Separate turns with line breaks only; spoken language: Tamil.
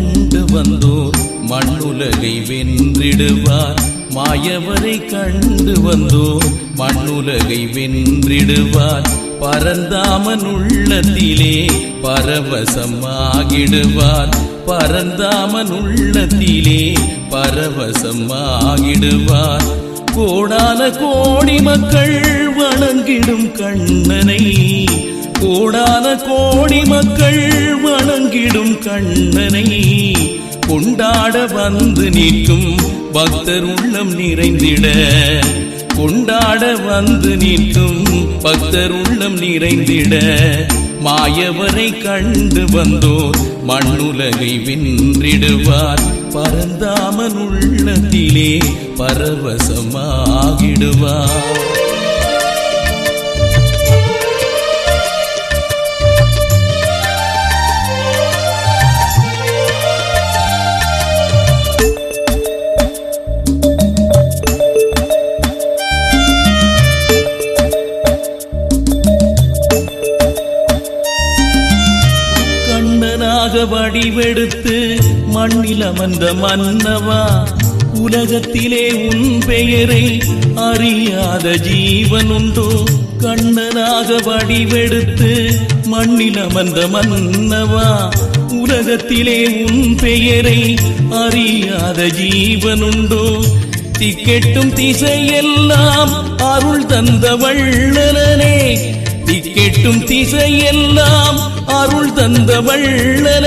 கண்டு வந்தோர் மண்ணுலகை வென்றிடுவார். மாயவரை கண்டு வந்தோர் மண்ணுலகை வென்றிடுவார். பரந்தாமன் உள்ளத்திலே பரவசமாகிடுவார். பரந்தாமன் உள்ளத்திலே பரவசமாகிடுவார். கோடான கோடி மக்கள் வணங்கிடும் கண்ணனை. கோடான கோடி மக்கள் வணங்கிடும் கண்ணனை கொண்டாட வந்து நிற்கும் பக்தர் உள்ளம் நிறைந்திட. கொண்டாட வந்து நிற்கும் பக்தர் உள்ளம் நிறைந்திட. மாயவரை கண்டு வந்தோர் மண்ணுலகை வென்றிடுவார். பரந்தாமன் உள்ளத்திலே பரவசமாகிடுவார். மகனாக வடிவெடுத்து மண்ணில் அமர்ந்த மன்னவா உலகத்திலே உன் பெயரை அறியாத ஜீவனுண்டோ கண்ணனாக வடிவெடுத்து மண்ணில் அமர்ந்த மன்னவா உலகத்திலே உன் பெயரை அறியாத ஜீவனுண்டோ. திக்கெட்டும் திசையெல்லாம் அருள் தந்த வள்ளலனே திக்கெட்டும் திசையெல்லாம் அருள் தந்த வள்ளல